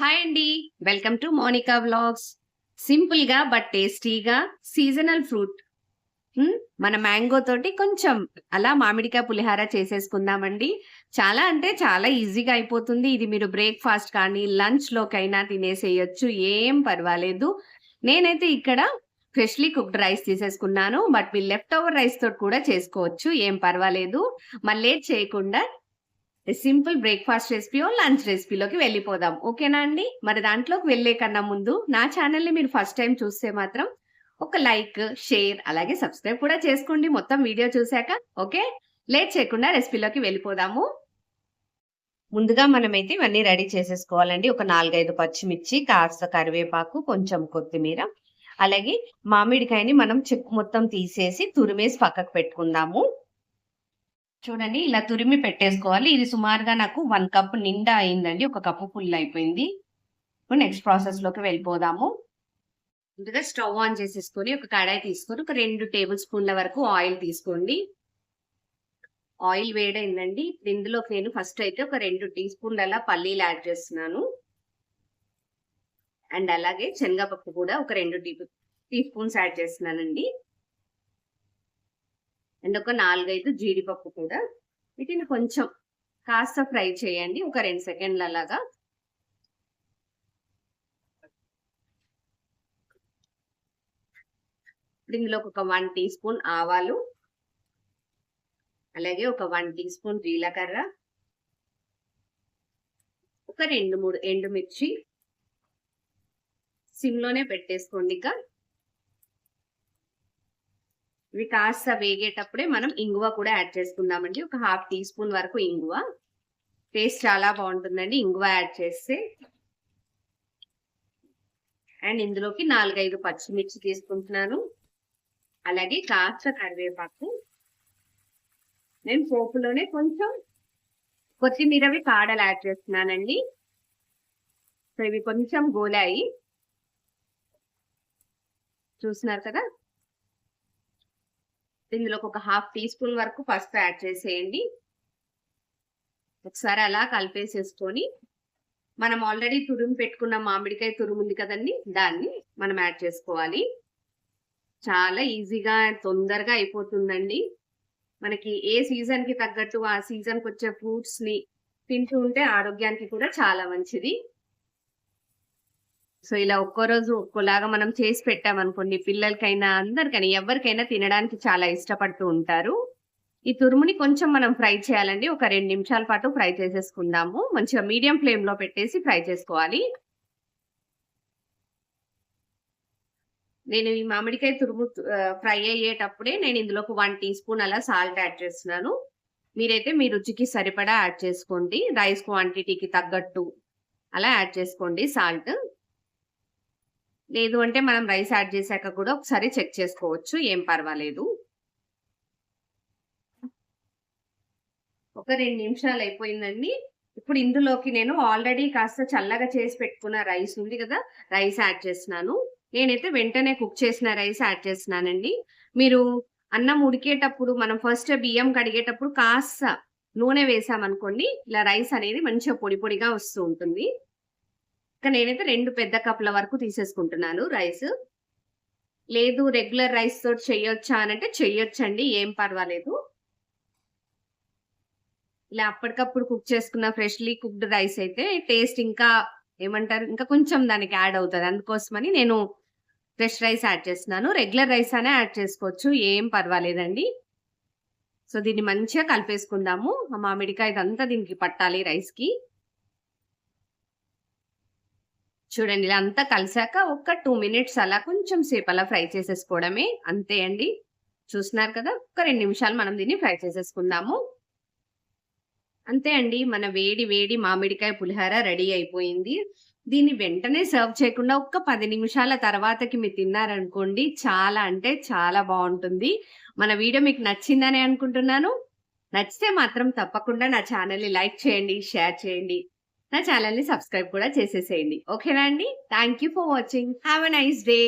Hi అండి. Welcome to Monica vlogs. సింపుల్గా but టేస్టీగా సీజనల్ ఫ్రూట్. మన మ్యాంగో తోటి కొంచెం అలా మామిడికాయ పులిహార చేసేసుకుందామండి. చాలా అంటే చాలా ఈజీగా అయిపోతుంది. ఇది మీరు బ్రేక్ఫాస్ట్ కానీ లంచ్లోకైనా తినేసేయచ్చు తినేసేయొచ్చు. ఏం పర్వాలేదు. నేనైతే ఇక్కడ ఫ్రెష్లీ కుక్డ్ రైస్ తీసేసుకున్నాను. బట్ మీ లెఫ్ట్ ఓవర్ రైస్ తోటి కూడా చేసుకోవచ్చు. ఏం పర్వాలేదు. మళ్ళీ చేయకుండా సింపుల్ బ్రేక్ఫాస్ట్ రెసిపీ లంచ్ రెసిపీలోకి వెళ్ళిపోదాం. ఓకేనా అండి? మరి దాంట్లోకి వెళ్ళే కన్నా ముందు నా ఛానల్ని మీరు ఫస్ట్ టైం చూస్తే మాత్రం ఒక లైక్ షేర్ అలాగే సబ్స్క్రైబ్ కూడా చేసుకోండి. మొత్తం వీడియో చూశాక ఓకే? లేట్ చేయకుండా రెసిపీలోకి వెళ్ళిపోదాము. ముందుగా మనమైతే ఇవన్నీ రెడీ చేసేసుకోవాలండి. ఒక నాలుగైదు పచ్చిమిర్చి కాస్త కరివేపాకు కొంచెం కొత్తిమీర అలాగే మామిడికాయని మనం చెక్కు మొత్తం తీసేసి తురిమేసి పక్కకు పెట్టుకుందాము. చూడండి ఇలా తురిమి పెట్టేసుకోవాలి. ఇది సుమారుగా నాకు వన్ కప్ నిండా అయిందండి. ఒక కప్పు ఫుల్ అయిపోయింది. ఇప్పుడు నెక్స్ట్ ప్రాసెస్లోకి వెళ్ళిపోదాము. ముందుగా స్టవ్ ఆన్ చేసేసుకొని ఒక కడాయి తీసుకొని ఒక రెండు టేబుల్ స్పూన్ల వరకు ఆయిల్ తీసుకోండి. ఆయిల్ వేడైందండి. ఇందులోకి నేను ఫస్ట్ అయితే ఒక రెండు టీ స్పూన్ల పల్లీలు యాడ్ చేస్తున్నాను. అండ్ అలాగే శనగపప్పు కూడా ఒక రెండు టీ టీ స్పూన్స్ యాడ్ చేస్తున్నానండి. అండ్ ఒక నాలుగైదు జీడిపప్పు కూడా. వీటిని కొంచెం కాస్త ఫ్రై చేయండి ఒక రెండు సెకండ్ల లాగా ఇందులో ఒక వన్ టీ స్పూన్ ఆవాలు అలాగే ఒక వన్ టీ స్పూన్ జీలకర్ర ఒక రెండు మూడు ఎండుమిర్చి సిమ్లోనే పెట్టేసుకోండి ఇక. ఇవి కాస్త వేగేటప్పుడే మనం ఇంగువ కూడా యాడ్ చేసుకుందామండి. ఒక హాఫ్ టీ స్పూన్ వరకు ఇంగువ. టేస్ట్ చాలా బాగుంటుందండి ఇంగువ యాడ్ చేస్తే. అండ్ ఇందులోకి నాలుగైదు పచ్చిమిర్చి తీసుకుంటున్నాను. అలాగే కాస్త కరివేపాకు. నేను పోపులోనే కొంచెం కొత్తిమీరవి కాడలు యాడ్ చేస్తున్నానండి. సో ఇవి కొంచెం గోలాయి. చూస్తున్నారు కదా? ఇందులోకి ఒక హాఫ్ టీ స్పూన్ వరకు పసుపు యాడ్ చేసేయండి. ఒకసారి అలా కలిపేసేసుకొని మనం ఆల్రెడీ తురుము పెట్టుకున్న మామిడికాయ తురుము ఉంది కదండి దాన్ని మనం యాడ్ చేసుకోవాలి. చాలా ఈజీగా తొందరగా అయిపోతుందండి. మనకి ఏ సీజన్కి తగ్గట్టు ఆ సీజన్కి వచ్చే ఫ్రూట్స్ని తింటూ ఉంటే ఆరోగ్యానికి కూడా చాలా మంచిది. సో ఇలా ఒక్కో రోజు ఒక్కోలాగా మనం చేసి పెట్టామనుకోండి పిల్లలకైనా అందరికైనా ఎవరికైనా తినడానికి చాలా ఇష్టపడుతూ ఉంటారు. ఈ తురుముని కొంచెం మనం ఫ్రై చేయాలండి. ఒక రెండు నిమిషాల పాటు ఫ్రై చేసేసుకుందాము. మంచిగా మీడియం ఫ్లేమ్లో పెట్టేసి ఫ్రై చేసుకోవాలి. నేను ఈ మామిడికాయ తురుము ఫ్రై అయ్యేటప్పుడే నేను ఇందులోకి వన్ టీ స్పూన్ అలా సాల్ట్ యాడ్ చేస్తున్నాను. మీరైతే మీ రుచికి సరిపడా యాడ్ చేసుకోండి. రైస్ క్వాంటిటీకి తగ్గట్టు అలా యాడ్ చేసుకోండి సాల్ట్. లేదు అంటే మనం రైస్ యాడ్ చేశాక కూడా ఒకసారి చెక్ చేసుకోవచ్చు. ఏం పర్వాలేదు. ఒక రెండు నిమిషాలు అయిపోయిందండి. ఇప్పుడు ఇందులోకి నేను ఆల్రెడీ కాస్త చల్లగా చేసి పెట్టుకున్న రైస్ ఉంది కదా రైస్ యాడ్ చేస్తున్నాను. నేనైతే వెంటనే కుక్ చేసిన రైస్ యాడ్ చేస్తున్నానండి. మీరు అన్నం ఉడికేటప్పుడు మనం ఫస్ట్ బియ్యం కడిగేటప్పుడు కాస్త నూనె వేసామనుకోండి ఇలా రైస్ అనేది మంచిగా పొడి పొడిగా వస్తూ ఉంటుంది. ఇంకా నేనైతే రెండు పెద్ద కప్పుల వరకు తీసేసుకుంటున్నాను రైస్. లేదు రెగ్యులర్ రైస్ తోటి చెయ్యొచ్చా అని అంటే చెయ్యొచ్చండి ఏం పర్వాలేదు. ఇలా అప్పటికప్పుడు కుక్ చేసుకున్న ఫ్రెష్లీ కుక్డ్ రైస్ అయితే టేస్ట్ ఇంకా ఏమంటారు ఇంకా కొంచెం దానికి యాడ్ అవుతుంది. అందుకోసమని నేను ఫ్రెష్ రైస్ యాడ్ చేస్తున్నాను. రెగ్యులర్ రైస్ అనే యాడ్ చేసుకోవచ్చు ఏం పర్వాలేదండి. సో దీన్ని మంచిగా కలిపేసుకుందాము. ఆ మామిడికాయ ఇదంతా దీనికి పట్టాలి రైస్కి. చూడండి ఇలా అంతా కలిసాక ఒక టూ మినిట్స్ అలా కొంచెం సేపు అలా ఫ్రై చేసేసుకోవడమే. అంతే అండి. చూస్తున్నారు కదా ఒక రెండు నిమిషాలు మనం దీన్ని ఫ్రై చేసేసుకుందాము. అంతే అండి మన వేడి వేడి మామిడికాయ పులిహార రెడీ అయిపోయింది. దీన్ని వెంటనే సర్వ్ చేయకుండా ఒక్క పది నిమిషాల తర్వాతకి మీరు తిన్నారనుకోండి చాలా అంటే చాలా బాగుంటుంది. మన వీడియో మీకు నచ్చిందని అనుకుంటున్నాను. నచ్చితే మాత్రం తప్పకుండా నా ఛానల్ని లైక్ చేయండి షేర్ చేయండి. నా ఛానల్ని సబ్స్క్రైబ్ కూడా చేసేసేయండి. ఓకేనా అండి? Thank you for watching have a nice day